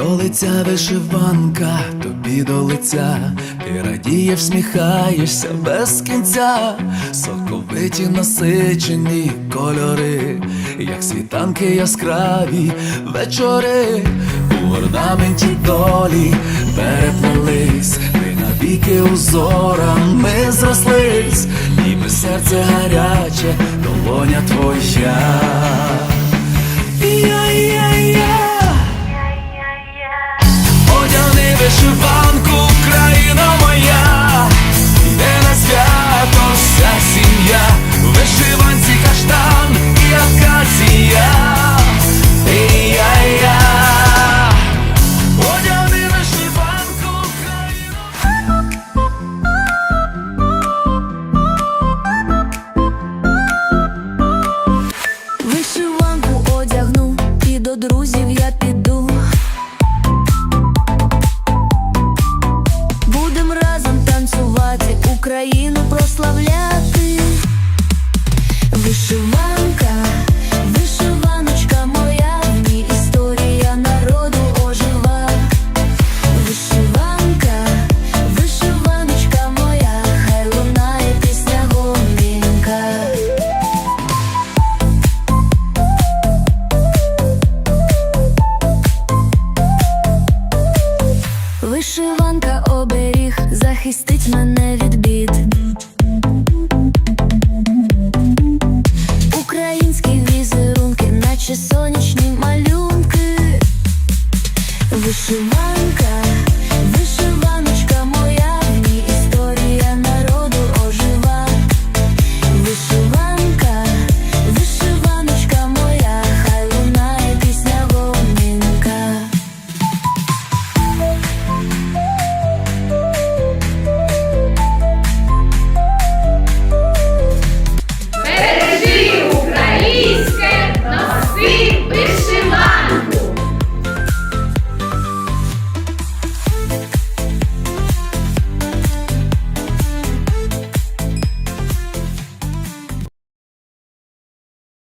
До лиця вишиванка, тобі до лиця, ти радіє, всміхаєшся без кінця, соковиті насичені кольори, як світанки яскраві вечори, у орнаменті долі переплелись, ми навіки узорами зрослись, ніби серце гаряче, долоня твоя. Україну прославляти. Вишиванка, вишиваночка моя, в ній історія народу ожива. Вишиванка, вишиваночка моя, хай лунає пісня гомінка. Вишиванка захистить мене від бід. Українські візерунки, наче сонячні малюнки. Вишиванка